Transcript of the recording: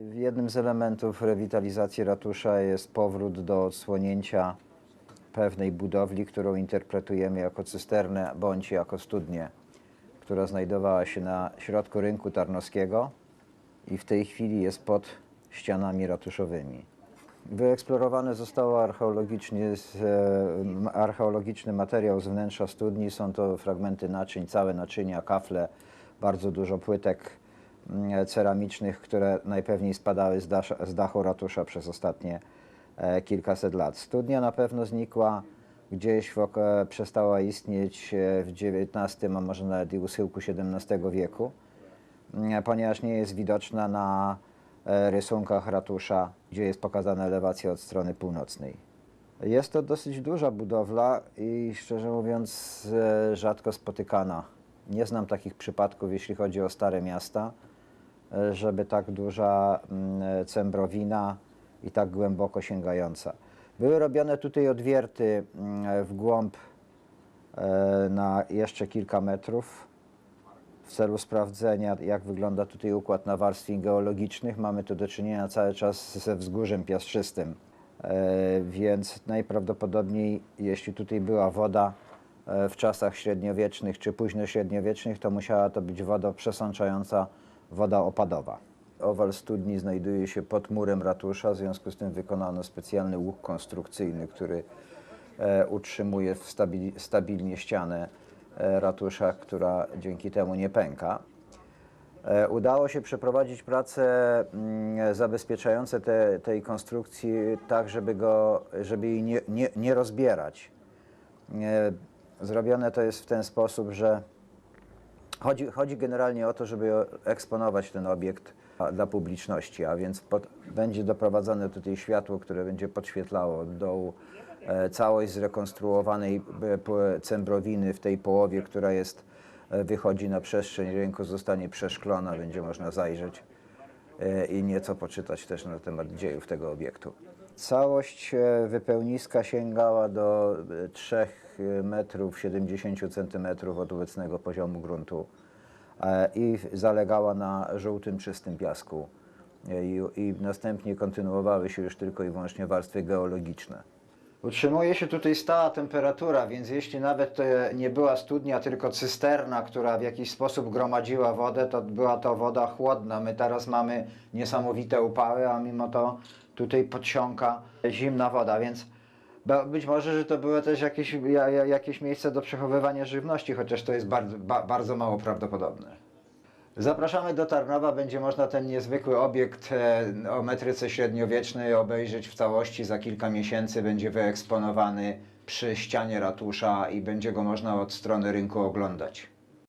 Jednym z elementów rewitalizacji ratusza jest powrót do odsłonięcia pewnej budowli, którą interpretujemy jako cysternę bądź jako studnię, która znajdowała się na środku rynku tarnowskiego i w tej chwili jest pod ścianami ratuszowymi. Wyeksplorowany został archeologicznie, z- e, archeologiczny materiał z wnętrza studni. Są to fragmenty naczyń, całe naczynia, kafle, bardzo dużo płytek ceramicznych, które najpewniej spadały z, dasza, z dachu ratusza przez ostatnie e, kilkaset lat. Studnia na pewno znikła gdzieś, w, przestała istnieć e, w XIX, a może nawet i u schyłku XVII wieku mm, ponieważ nie jest widoczna na e, rysunkach ratusza, gdzie jest pokazana elewacja od strony północnej. Jest to dosyć duża budowla i szczerze mówiąc rzadko spotykana. Nie znam takich przypadków, jeśli chodzi o stare miasta, żeby tak duża mm, cembrowina i tak głęboko sięgająca. Były robione tutaj odwierty mm, w głąb e, na jeszcze kilka metrów w celu sprawdzenia, jak wygląda tutaj układ nawarstwień geologicznych. Mamy tu do czynienia cały czas ze wzgórzem piaszczystym, e, więc najprawdopodobniej, jeśli tutaj była woda e, w czasach średniowiecznych czy późnośredniowiecznych, to musiała to być woda przesączająca, woda opadowa. Owal studni znajduje się pod murem ratusza, w związku z tym wykonano specjalny łuk konstrukcyjny, który e, utrzymuje stabilnie ścianę e, ratusza, która dzięki temu nie pęka. E, Udało się przeprowadzić prace mm, zabezpieczające te, tej konstrukcji tak, żeby, go, żeby jej nie, nie, nie rozbierać. Zrobione to jest w ten sposób, że Chodzi, chodzi generalnie o to, żeby eksponować ten obiekt dla publiczności, a więc pod, będzie doprowadzone tutaj światło, które będzie podświetlało od dołu e, całość zrekonstruowanej e, cembrowiny w tej połowie, która jest, e, wychodzi na przestrzeń rynku, zostanie przeszklona, będzie można zajrzeć i nieco poczytać też na temat dziejów tego obiektu. Całość e, wypełniska sięgała do e, 3 metrów 70 centymetrów od obecnego poziomu gruntu e, i zalegała na żółtym, czystym piasku. E, I, I następnie kontynuowały się już tylko i wyłącznie warstwy geologiczne. Utrzymuje się tutaj stała temperatura, więc jeśli nawet nie była studnia, tylko cysterna, która w jakiś sposób gromadziła wodę, to była to woda chłodna. My teraz mamy niesamowite upały, a mimo to tutaj podsiąka zimna woda, więc być może, że to było też jakieś, ja- ja- jakieś miejsce do przechowywania żywności, chociaż to jest bardzo, ba, bardzo mało prawdopodobne. Zapraszamy do Tarnowa, będzie można ten niezwykły obiekt e, o metryce średniowiecznej obejrzeć w całości. Za kilka miesięcy będzie wyeksponowany przy ścianie ratusza i będzie go można od strony rynku oglądać.